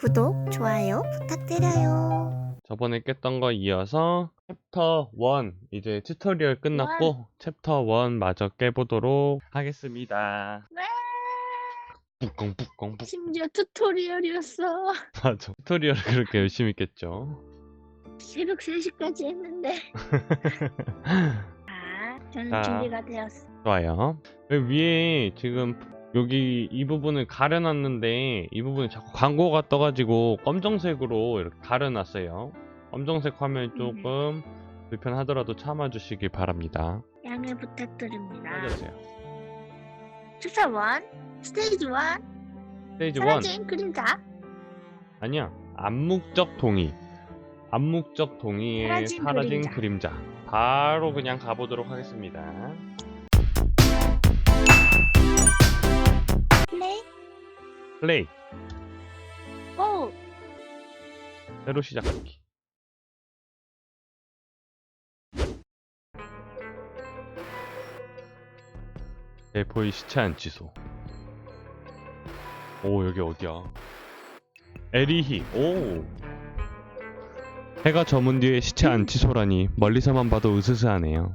구독, 좋아요 부탁드려요. 저번에 깼던 거 이어서 챕터 1 이제 튜토리얼 끝났고 챕터 1 마저 깨보도록 하겠습니다. 네. 뿌꽁 뿌꽁 뿌 심지어 튜토리얼이었어. 맞아. 튜토리얼을 그렇게 열심히 깼죠. 새벽 3시까지 했는데. 아, 저는 자. 준비가 되었어. 좋아요. 여기 위에 지금 여기 이 부분을 가려놨는데 이 부분에 자꾸 광고가 떠가지고 검정색으로 이렇게 가려놨어요. 검정색 화면이 조금 불편하더라도 참아주시기 바랍니다. 양해 부탁드립니다. 알려주세요. 챕터 1, 스테이지 1, 스테이지 1 사라진 그림자. 아니야 암묵적 동의 암묵적 동의에 사라진 사라진, 그림자. 그림자. 바로 그냥 가보도록 하겠습니다 플레이. 고! 새로 시작하기. 대포의 시체 안치소. 오 여기 어디야? 에리히. 오! 해가 저문 뒤에 시체 안치소라니 멀리서만 봐도 으스스하네요.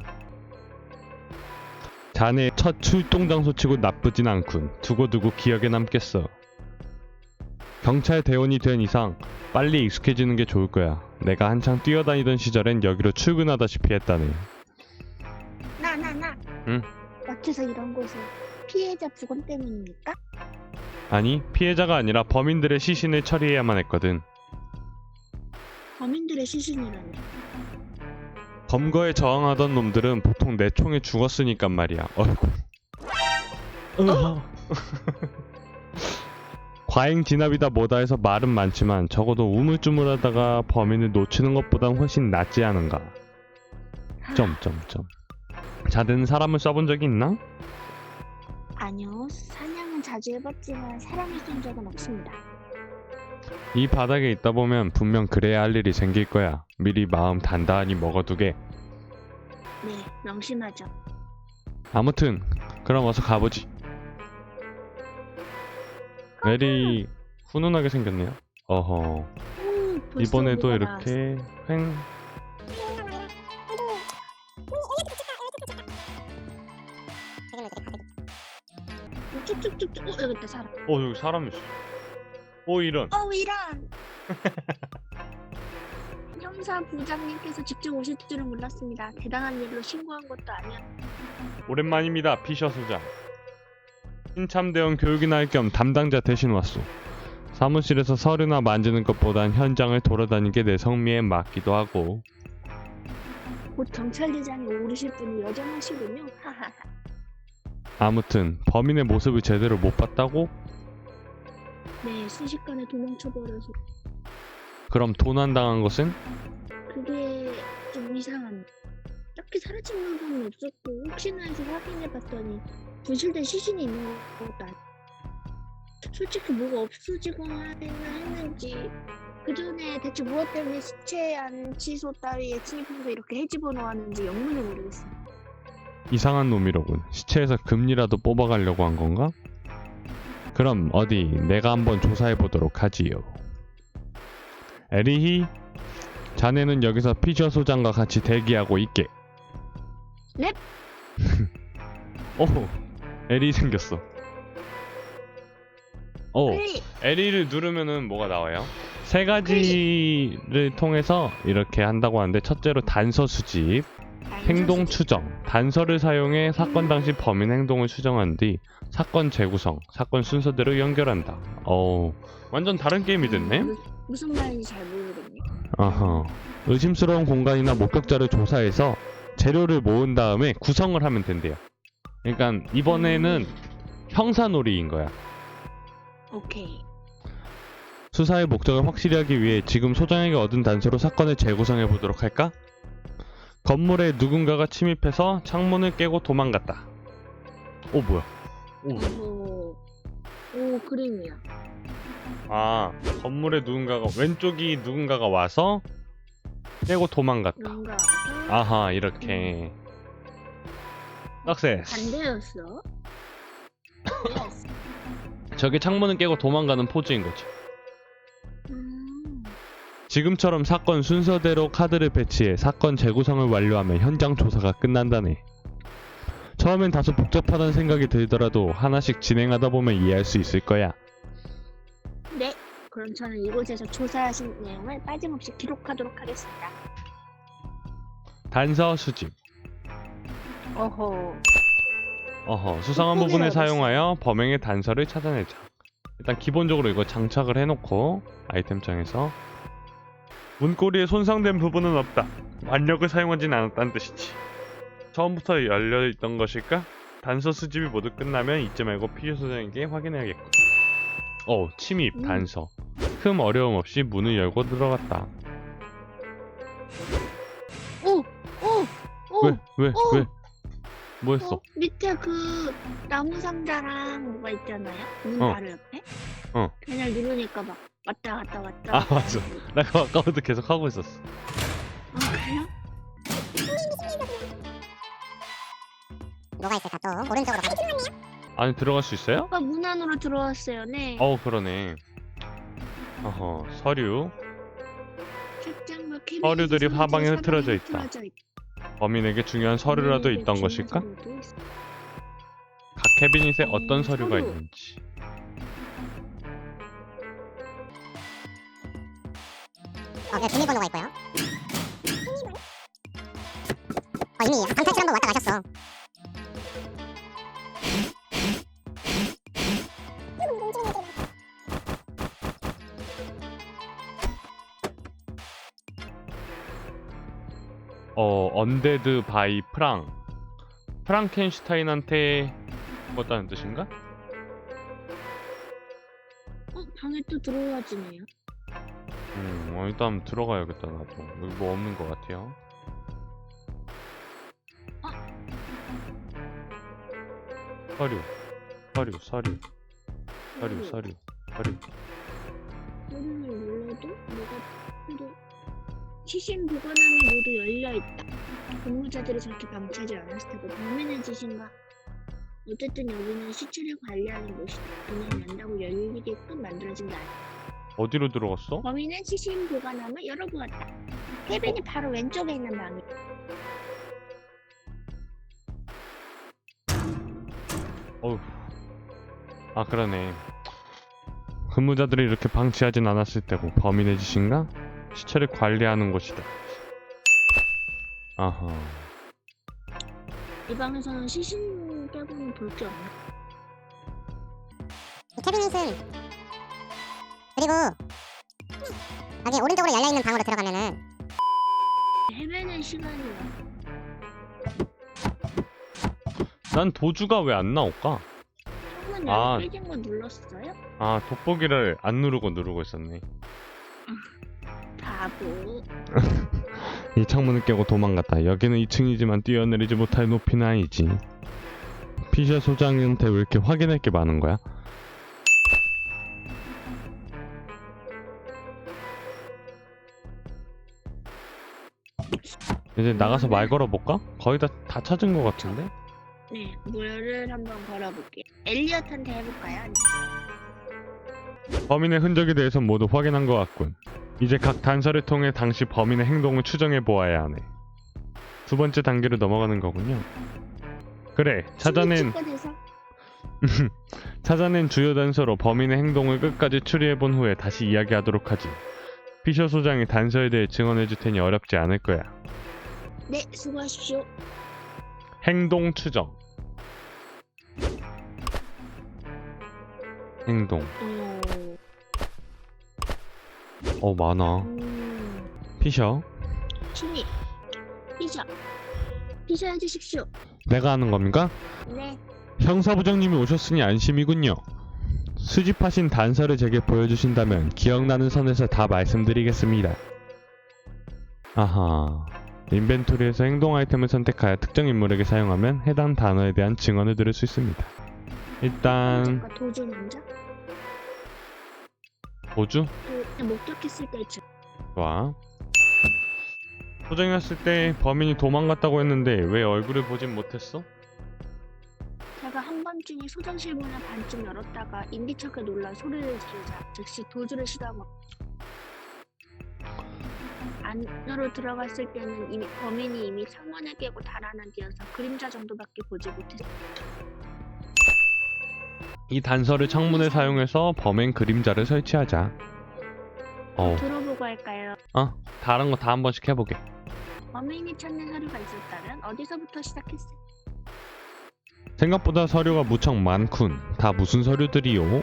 자네 첫 출동 장소치고 나쁘진 않군. 두고두고 기억에 남겠어 경찰 대원이 된 이상 빨리 익숙해지는 게 좋을 거야 내가 한창 뛰어다니던 시절엔 여기로 출근하다시피 했다네 나, 나, 나. 응? 어째서 이런 곳에 피해자 부검 때문입니까? 아니 피해자가 아니라 범인들의 시신을 처리해야만 했거든 범인들의 시신이라니. 검거에 저항하던 놈들은 보통 내 총에 죽었으니깐 말이야. 어이구. 으아. 과잉 진압이다 뭐다 해서 말은 많지만 적어도 우물쭈물하다가 범인을 놓치는 것보단 훨씬 낫지 않은가. 점점점. 자네는 사람을 쏴본 적이 있나? 아니요, 사냥은 자주 해봤지만 사람을 쏜 적은 없습니다. 이 바닥에 있다 보면 분명 그래야 할 일이 생길 거야. 미리 마음 단단히 먹어두게. 네, 명심하죠. 아무튼 그럼 어서 가보지. 메리 훈훈하게 생겼네요. 어허. 음, 이번에도 이렇게 횡. 쭉쭉쭉쭉. 어, 여기 있다 사람. 어 여기 사람 있어. 오 이런. 어, 이런. 형사 부장님께서 직접 오실 줄은 몰랐습니다. 대단한 일로 신고한 것도 아니었. 오랜만입니다 피셔 소장. 신참대원 교육이나 할 겸 담당자 대신 왔소. 사무실에서 서류나 만지는 것보단 현장을 돌아다니게 내 성미에 맞기도 하고 곧 경찰대장이 오르실 분이 여전하시군요. 하하하. 아무튼 범인의 모습을 제대로 못 봤다고? 네, 순식간에 도망쳐버려서 그럼 도난당한 것은? 그게 좀 이상합니다. 딱히 사라진 물건은 없었고 혹시나 해서 확인해봤더니 분실된 시신이 있는 것도 아니. 솔직히 뭐가 없어지거나 했는지 그 전에 대체 무엇 때문에 시체 안치소 따위에 침입해서 이렇게 해집어 놓았는지 영문을 모르겠어요. 이상한 놈이로군. 시체에서 금리라도 뽑아가려고 한 건가? 그럼 어디 내가 한번 조사해 보도록 하지요. 에리히, 자네는 여기서 피셔 소장과 같이 대기하고 있게. 넵. 오호, 에리 생겼어. 오, 에리를 누르면은 뭐가 나와요? 세 가지를 통해서 이렇게 한다고 하는데 첫째로 단서 수집, 행동 추정, 단서를 사용해 사건 당시 범인 행동을 추정한 뒤 사건 재구성, 사건 순서대로 연결한다. 어우, 완전 다른 게임이 됐네? 무- 무슨 말인지 잘 모르겠네. 어허. 의심스러운 공간이나 목격자를 조사해서 재료를 모은 다음에 구성을 하면 된대요. 그러니까 이번에는 형사놀이인 거야. 오케이. 수사의 목적을 확실히 하기 위해 지금 소장에게 얻은 단서로 사건을 재구성해 보도록 할까? 건물에 누군가가 침입해서 창문을 깨고 도망갔다. 오 뭐야? 오. 오, 오 그림이야. 아 건물에 누군가가 왼쪽이 누군가가 와서 깨고 도망갔다. 와서 아하 이렇게. 석세스. 반대였어. 예스. 저게 창문을 깨고 도망가는 포즈인 거지. 음. 지금처럼 사건 순서대로 카드를 배치해 사건 재구성을 완료하면 현장 조사가 끝난다네. 처음엔 다소 복잡하다는 생각이 들더라도 하나씩 진행하다 보면 이해할 수 있을 거야. 네. 그럼 저는 이곳에서 조사하신 내용을 빠짐없이 기록하도록 하겠습니다. 단서 수집. 어허. 어허, 수상한 부분을. 사용하여 범행의 단서를 찾아내자. 일단 기본적으로 이거 장착을 해놓고 아이템창에서 문고리에 손상된 부분은 없다. 완력을 사용하진 않았다는 뜻이지. 처음부터 열려있던 것일까? 단서 수집이 모두 끝나면 잊지 말고 피규어 소장에게 확인해야겠고. 어, 침입, 음. 단서. 흠 어려움 없이 문을 열고 들어갔다. 오! 오! 오! 왜? 왜? 어. 왜? 뭐 했어? 어, 밑에 그 나무 상자랑 뭐가 있잖아요. 문 어. 바로 옆에. 어. 그냥 누르니까 막 왔다 갔다 왔다. 아, 맞아. 나 그거 아까부터 계속 하고 있었어. 아 그래요? 뭐가 있을까 또 오른쪽으로 가겠 안에 들어갈 수 있어요? 아까 문 안으로 들어왔어요. 네. 어우 그러네. 어허 서류 캐비닛이 서류들이 사방에 흐트러져 있다. 흐트러져 있다. 범인에게 중요한 서류라도 범인에게 있던 것일까? 각 캐비닛에 어떤 음, 서류가 서류. 있는지. 어, 여기 비밀번호가 있고요. 어, 이미 방탈출 한번 왔다 가셨어. 어 언데드 바이 프랑. 프랑켄슈타인한테 죽었다는 뜻인가? 어 방에 또 들어와지네요. 음 어, 일단 들어가야겠다 나도. 여기 뭐 없는 것 같아요. 서류, 서류, 서류, 서류, 서류, 서류. 서류를 눌러도 뭐가 필요? 시신 보관함이 모두 열려 있다. 근무자들이 저렇게 방치하지 않았을 테고 범인의 짓인가? 어쨌든 여기는 시체를 관리하는 곳이다. 그냥 연다고 열리게끔 만들어진 게 아니야. 어디로 들어갔어? 범인은 시신 보관함을 열어보았다. 캐빈이 바로 왼쪽에 있는 방이. 어휴. 아 그러네. 근무자들이 이렇게 방치하진 않았을 테고 범인의 짓인가? 시체를 관리하는 곳이다. 아하. 이 방에서는 시신 빼고는 볼 게 없네. 이 캐비닛은 그리고 여기 오른쪽으로 열려 있는 방으로 들어가면은 헤매는 시간이야. 난 도주가 왜 안 나올까? 아. 거 눌렀어요? 아 돋보기를 안 누르고 누르고 있었네. 이 창문을 깨고 도망갔다. 여기는 2층이지만 뛰어내리지 못할 높이는 아니지. 피셔 소장한테 왜 이렇게 확인할 게 많은 거야? 이제 나가서 말 걸어볼까? 거의 다, 다 찾은 것 같은데? 네, 물을 한번 걸어볼게요. 엘리엇한테 해볼까요? 범인의 흔적에 대해서 모두 확인한 것 같군. 이제 각 단서를 통해 당시 범인의 행동을 추정해 보아야 하네. 두 번째 단계로 넘어가는 거군요. 그래, 찾아낸 찾아낸 주요 단서로 범인의 행동을 끝까지 추리해 본 후에 다시 이야기하도록 하지. 피셔 소장이 단서에 대해 증언해 줄 테니 어렵지 않을 거야. 네, 수고하십시오. 행동 추정. 행동. 어, 어 많아. 음, 피셔. 신이 피셔, 피셔 해주십시오. 내가 하는 겁니까? 네, 형사부장님이 오셨으니 안심이군요. 수집하신 단서를 제게 보여주신다면 기억나는 선에서 다 말씀드리겠습니다. 아하. 인벤토리에서 행동 아이템을 선택하여 특정 인물에게 사용하면 해당 단어에 대한 증언을 들을 수 있습니다. 일단 도주 먼저. 도주 그 목격했을 때 있죠. 좋아. 소정이었을 때 범인이 도망갔다고 했는데 왜 얼굴을 보진 못했어? 제가 한밤중에 소장실 문을 반쯤 열었다가 인기척에 놀라 소리를 지르자 즉시 도주를 시도한 것. 안으로 들어갔을 때는 이미 범인이 이미 창문을 깨고 달아난 뒤여서 그림자 정도밖에 보지 못했어. 이 단서를 창문에 사용해서 범행 그림자를 설치하자. 어, 들어보고 할까요? 어, 다른 거 다 한 번씩 해보게. 범인이 찾는 서류가 있었다면 어디서부터 시작했을까? 생각보다 서류가 무척 많군. 다 무슨 서류들이요?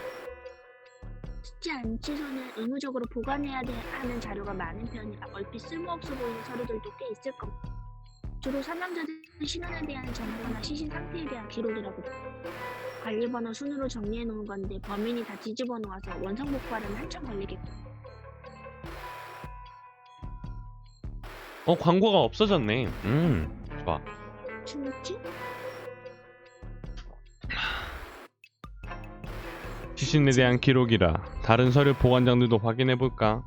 쉽지 않지서는 의무적으로 보관해야 돼- 하는 자료가 많은 편이라 얼핏 쓸모없어 보이는 서류들도 꽤 있을 겁니다. 주로 사망자들 신원에 대한 정보나 시신 상태에 대한 기록이라고 관리번호 순으로 정리해 놓은 건데 범인이 다 뒤집어 놓아서 원상 복구하려면 한참 걸리겠고 어, 광고가 없어졌네. 음, 좋아. 춤추? 시신에 대한 기록이라 다른 서류 보관장들도 확인해 볼까?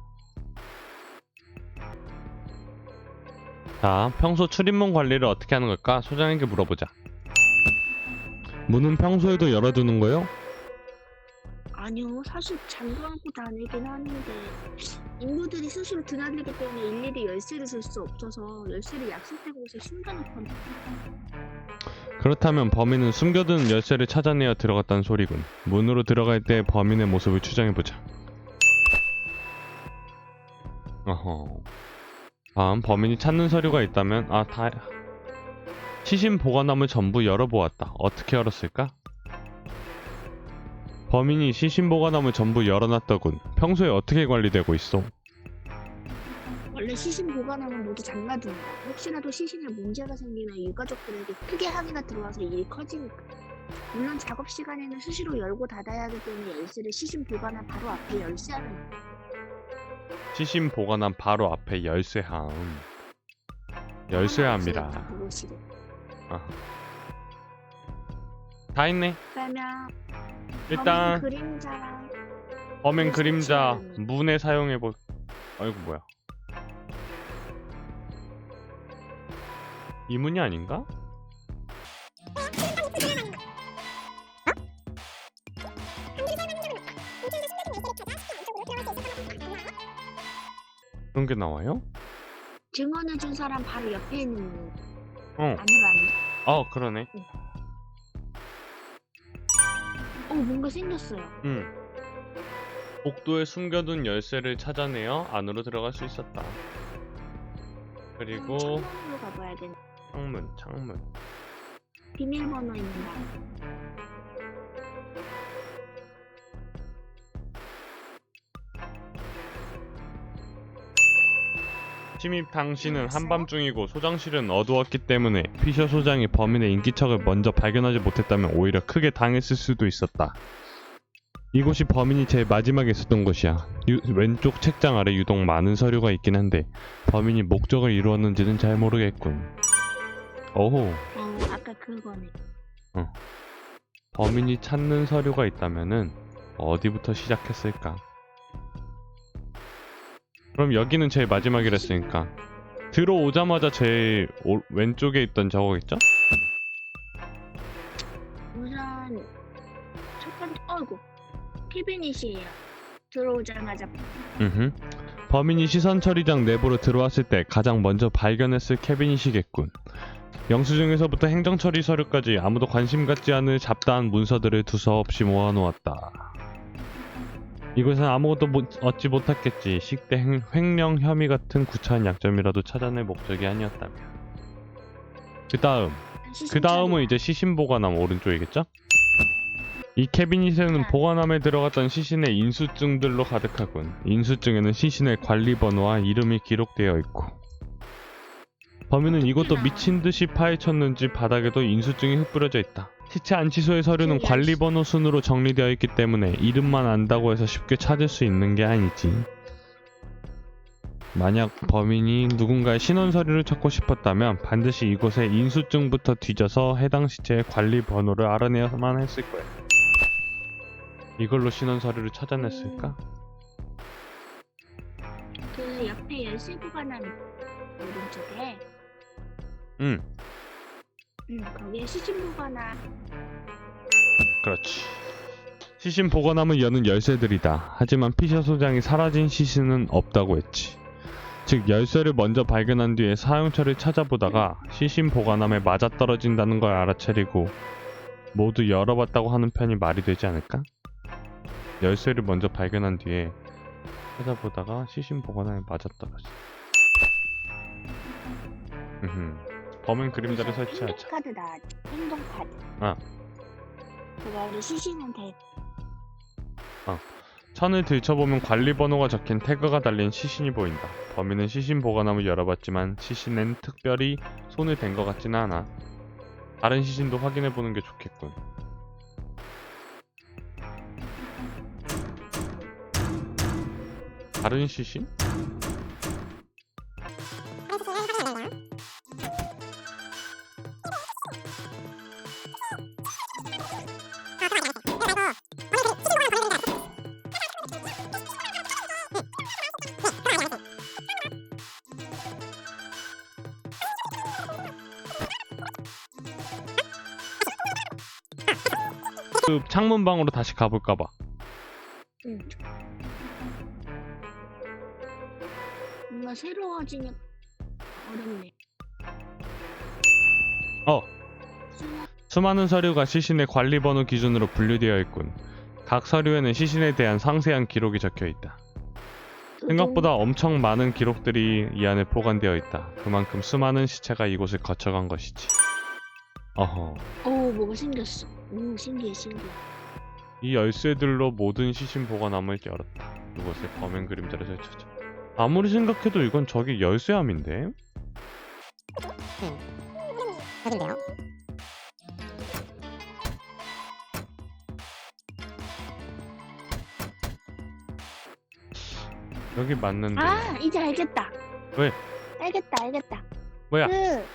자, 평소 출입문 관리를 어떻게 하는 걸까? 소장에게 물어보자. 문은 평소에도 열어두는 거요? 아니요 사실 잠궈놓고 다니긴 하는데 인부들이 스스로 드나들기 때문에 일일이 열쇠를 쓸 수 없어서 열쇠를 약속된 곳에 숨겨놓거든요 그렇다면 범인은 숨겨둔 열쇠를 찾아내어 들어갔다는 소리군. 문으로 들어갈 때 범인의 모습을 추정해보자. 어허. 다음 범인이 찾는 서류가 있다면 아 다. 시신 보관함을 전부 열어보았다. 어떻게 열었을까? 범인이 시신 보관함을 전부 열어놨더군. 평소에 어떻게 관리되고 있어? 원래 시신 보관함은 모두 잠가둡니다. 혹시라도 시신에 문제가 생기면 유가족들에게 크게 항의가 들어와서 일이 커지니까. 물론 작업 시간에는 수시로 열고 닫아야 하기 때문에 열쇠를 시신 보관함 바로 앞에 열쇠하는 시신 보관함 바로 앞에 열쇠함. 열쇠합니다. 그곳이래. 다 했네. 그러면 일단 범인 그림자랑 범행 그림자 문에 사용해 볼. 아이고 뭐야? 이 문이 아닌가? 그런 게 나와요? 증언해준 사람 바로 옆에 있는 문 어, 안으로 안. 어 그러네. 어 뭔가 생겼어요. 응. 복도에 숨겨둔 열쇠를 찾아내어 안으로 들어갈 수 있었다. 그리고 창문으로 가봐야겠네. 창문, 창문. 비밀번호 있는 방. 침입 당시는 한밤중이고 소장실은 어두웠기 때문에 피셔 소장이 범인의 인기척을 먼저 발견하지 못했다면 오히려 크게 당했을 수도 있었다. 이곳이 범인이 제일 마지막에 있었던 곳이야. 유- 왼쪽 책장 아래 유독 많은 서류가 있긴 한데 범인이 목적을 이루었는지는 잘 모르겠군. 오호, 어 아까 그거네. 범인이 찾는 서류가 있다면은 어디부터 시작했을까? 그럼 여기는 제일 마지막이랬으니까 들어오자마자 제일 오- 왼쪽에 있던 저거겠죠? 우선 첫 번째 어이구 캐비닛이에요. 들어오자마자 음흠. 범인이 시선 처리장 내부로 들어왔을 때 가장 먼저 발견했을 캐비닛이겠군. 영수증에서부터 행정 처리 서류까지 아무도 관심 갖지 않을 잡다한 문서들을 두서없이 모아놓았다. 이곳은 아무것도 못- 얻지 못했겠지. 식대 횡, 횡령 혐의 같은 구차한 약점이라도 찾아낼 목적이 아니었다면. 그 다음, 그 다음은 이제 시신 보관함 오른쪽이겠죠? 이 캐비닛에는 보관함에 들어갔던 시신의 인수증들로 가득하군. 인수증에는 시신의 관리 번호와 이름이 기록되어 있고. 범인은 이것도 미친 듯이 파헤쳤는지 바닥에도 인수증이 흩뿌려져 있다. 시체 안치소의 서류는 관리 번호 순으로 정리되어 있기 때문에 이름만 안다고 해서 쉽게 찾을 수 있는 게 아니지. 만약 범인이 누군가의 신원 서류를 찾고 싶었다면 반드시 이곳에 인수증부터 뒤져서 해당 시체의 관리 번호를 알아내야만 했을 거야. 이걸로 신원 서류를 찾아냈을까? 그 옆에 열쇠 보관함 오른쪽에 응, 음 거기에 시신 보관함 그렇지. 시신 보관함을 여는 열쇠들이다. 하지만 피셔 소장이 사라진 시신은 없다고 했지. 즉 열쇠를 먼저 발견한 뒤에 사용처를 찾아보다가 시신 보관함에 맞아떨어진다는 걸 알아차리고 모두 열어봤다고 하는 편이 말이 되지 않을까? 열쇠를 먼저 발견한 뒤에 찾아보다가 시신 보관함에 맞아떨어진 음흠. 범인 그림자를 설치하자 카드 나왔죠. 행동 카드. 아. 그거를 시신한테 천을 들춰보면 관리 번호가 적힌 태그가 달린 시신이 보인다. 범인은 시신 보관함을 열어봤지만 시신엔 특별히 손을 댄 것 같지는 않아. 다른 시신도 확인해 보는 게 좋겠군. 다른 시신? 그 창문방으로 다시 가볼까봐. 응. 뭔가 새로워지니 어렵네. 어, 수많은 서류가 시신의 관리 번호 기준으로 분류되어 있군. 각 서류에는 시신에 대한 상세한 기록이 적혀 있다. 생각보다 엄청 많은 기록들이 이 안에 포함되어 있다. 그만큼 수많은 시체가 이곳을 거쳐간 것이지. 어허. 오 뭐가 생겼어. 오 신기해 신기해. 이 열쇠들로 모든 시신 보관함을 열었다. 이곳에 범인 그림자를 설치자. 아무리 생각해도 이건 저기 열쇠함인데? 여긴데요. 여기 맞는데. 아 이제 알겠다. 왜? 알겠다 알겠다. 뭐야? 그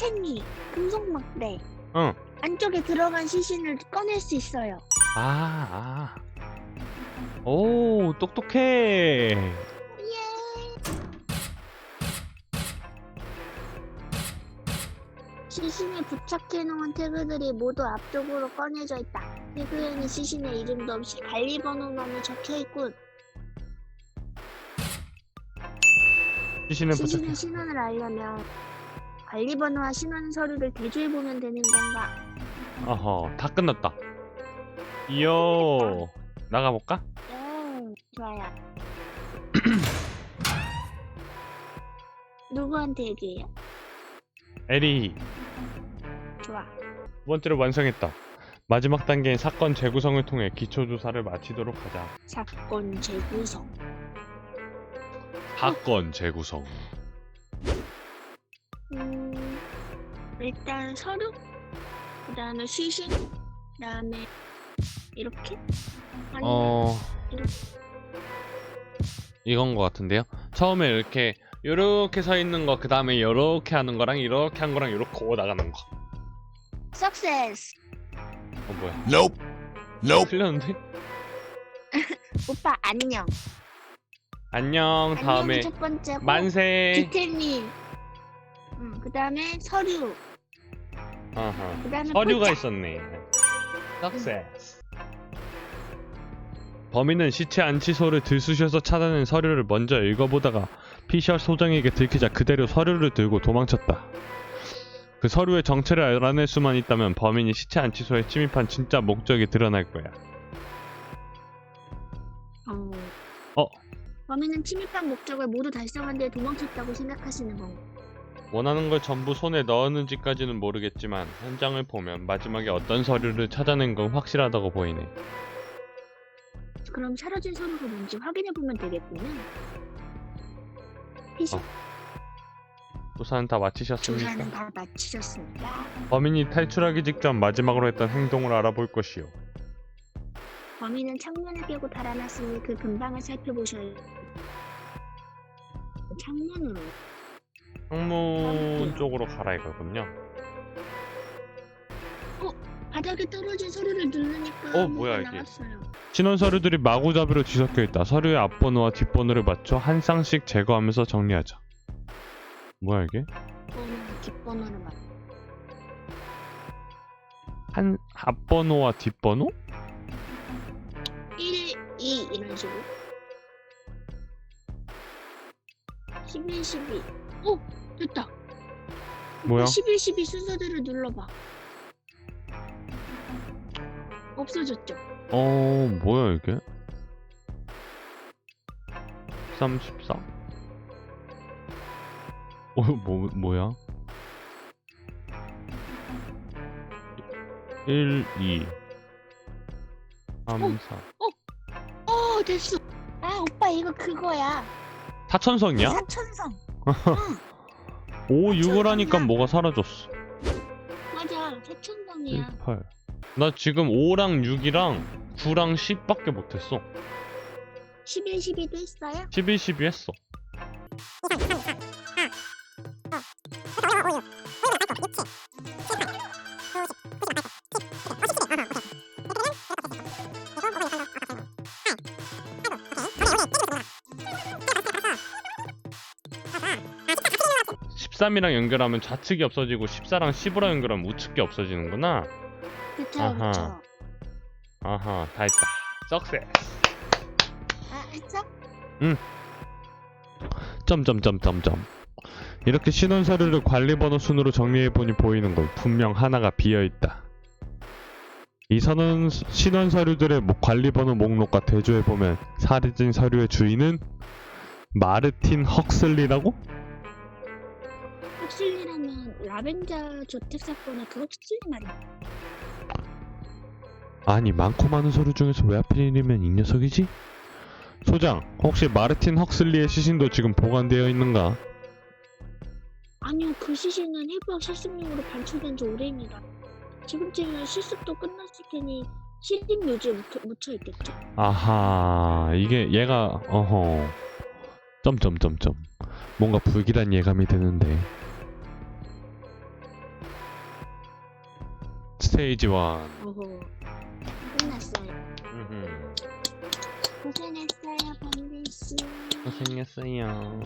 꽃챙이 금속 막대 응. 안쪽에 들어간 시신을 꺼낼 수 있어요. 아, 아. 오, 똑똑해. 예. 시신에 부착해 놓은 태그들이 모두 앞쪽으로 꺼내져 있다. 태그에는 시신의 이름도 없이 관리 번호만이 적혀 있군. 시신은 부착해. 시신의 신원을 알려면 관리 번호와 신원 서류를 대조해 보면 되는 건가? 어허, 다 끝났다. 이요. 나가볼까? 음, 좋아요. 누구한테 얘기해요? 에리. 좋아. 두 번째로 완성했다. 마지막 단계인 사건 재구성을 통해 기초 조사를 마치도록 하자. 사건 재구성. 사건 재구성. 음, 일단 서류, 그 다음에 시신, 그 다음에 이렇게? 아니, 어, 이렇게. 이건 것 같은데요. 처음에 이렇게 요렇게 서 있는 거, 그 다음에 요렇게 하는 거랑 이렇게 한 거랑 요렇게 나가는 거. 석세스. 어 뭐야? Nope. Nope. 틀렸는데? 오빠 안녕. 안녕. 다음에 첫 번째고 만세. 디테일님. 음, 그 다음에 서류. 어허. 그 다음에 서류가 있었네. Success. 범인은 시체 안치소를 들쑤셔서 찾아낸 서류를 먼저 읽어보다가 피셔 소장에게 들키자 그대로 서류를 들고 도망쳤다. 그 서류의 정체를 알아낼 수만 있다면 범인이 시체 안치소에 침입한 진짜 목적이 드러날 거야. 어. 어. 범인은 침입한 목적을 모두 달성한 뒤에 도망쳤다고 생각하시는 건가? 원하는 걸 전부 손에 넣었는지까지는 모르겠지만 현장을 보면 마지막에 어떤 서류를 찾아낸 건 확실하다고 보이네. 그럼 사라진 서류가 뭔지 확인해 보면 되겠군요. 피시 어, 조사는 다 마치셨습니까? 조사는 다 마치셨습니다. 범인이 탈출하기 직전 마지막으로 했던 행동을 알아볼 것이요. 범인은 창문을 깨고 달아났으니 그 근방을 살펴보셔야 창문으로 창문 쪽으로 가라 이거군요. 바닥에 떨어진 서류를 누르니까 어, 뭐야, 이게. 신원 서류들이 마구잡이로 뒤섞여 있다. 서류의 앞번호와 뒷번호를 맞춰 한 쌍씩 제거하면서 정리하자. 뭐야 이게? 번호 뒷번호를 맞. 한 앞번호와 뒷번호? 1, 2 이런 식으로. 11, 12. 오! 됐다. 뭐야? 11, 12 순서대로 눌러봐. 없어졌죠? 어 뭐야 이게 34? 어 뭐, 뭐야 1, 2 3, 4 어, 됐어. 아, 오빠 이거 그거야. 사천성이야? 사천성. 5, 6을 하니까 뭐가 사라졌어 맞아. 사천성이야. 18. 나 지금 5랑 6이랑 9랑 10밖에 못했어 11, 12도 했어요? 11, 12 했어 십삼이랑 연결하면 좌측이 없어지고 14랑 15랑 연결하면 우측이 없어지는구나 그쵸, 아하. 그쵸. 아하 다 했다 석세스 아, 했어? 점점점점점 이렇게 신원 서류를 관리 번호 순으로 정리해 보니 보이는 걸 분명 하나가 비어 있다 이 선언 신원 서류들의 목- 관리 번호 목록과 대조해 보면 사라진 서류의 주인은 마르틴 헉슬리라고? 헉슬리라면 라벤자 저택 사건의 그 헉슬리 말이야. 아니 많고 많은 서류 중에서 왜 하필이면 이 녀석이지? 소장 혹시 마르틴 헉슬리의 시신도 지금 보관되어 있는가? 아니요, 그 시신은 해부학 실습용으로 반출된 지 오래입니다. 지금쯤은 실습도 끝났을 테니 실림 요지에 묻혀, 묻혀 있겠죠. 아하 이게 얘가 어허 점점점점 뭔가 불길한 예감이 드는데 스테이지 1 끝났어요. 고생했어요, 범빈 씨. 고생했어요